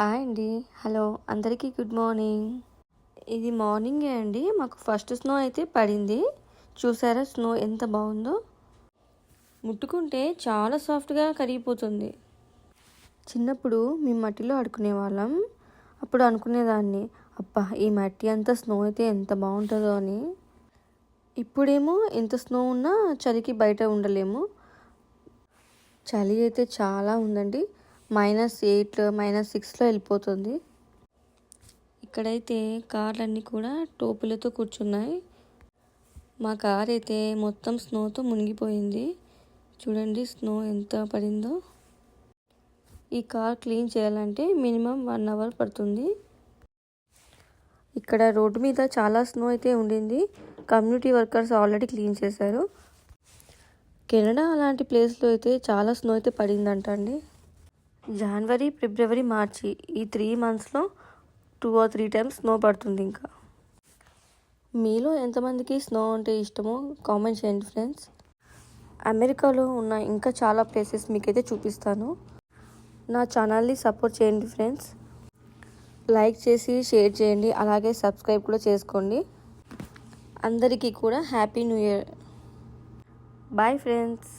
Hi అండి. Hello అందరికీ good morning. ఇది మార్నింగే అండి. మాకు ఫస్ట్ స్నో అయితే పడింది. చూసారా స్నో ఎంత బాగుందో? ముట్టుకుంటే చాలా సాఫ్ట్గా కరిగిపోతుంది. చిన్నప్పుడు మేము మట్టిలో ఆడుకునే వాళ్ళం అప్పుడు అనుకునేదాన్ని అబ్బా ఈ మట్టి అంతా స్నో అయితే ఎంత బాగుంటుందో అని. ఇప్పుడేమో ఎంత స్నో ఉన్నా చలికి బయట ఉండలేము. చలి అయితే చాలా ఉందండి. మైనస్ ఎయిట్ మైనస్ సిక్స్లో వెళ్ళిపోతుంది. ఇక్కడైతే కార్లన్నీ కూడా టోపులతో కూర్చున్నాయి. మా కార్ అయితే మొత్తం స్నోతో మునిగిపోయింది. చూడండి స్నో ఎంత పడిందో. ఈ కార్ క్లీన్ చేయాలంటే మినిమం వన్ అవర్ పడుతుంది. ఇక్కడ రోడ్డు మీద చాలా స్నో అయితే ఉండింది. కమ్యూనిటీ వర్కర్స్ ఆల్రెడీ క్లీన్ చేశారు. కెనడా అలాంటి ప్లేస్లో అయితే చాలా స్నో అయితే పడిందంట అండి జనవరి ఫిబ్రవరి మార్చి ఈ త్రీ మంత్స్లో two or three times snow పడుతుంది ఇంకా. మీలో ఎంతమందికి స్నో అంటే ఇష్టమో కామెంట్ చేయండి ఫ్రెండ్స్. అమెరికాలో ఉన్న ఇంకా చాలా ప్లేసెస్ మీకైతే చూపిస్తాను. నా ఛానల్ని సపోర్ట్ చేయండి ఫ్రెండ్స్. లైక్ చేసి షేర్ చేయండి అలాగే సబ్స్క్రైబ్ కూడా చేసుకోండి. అందరికీ కూడా happy new year. Bye friends.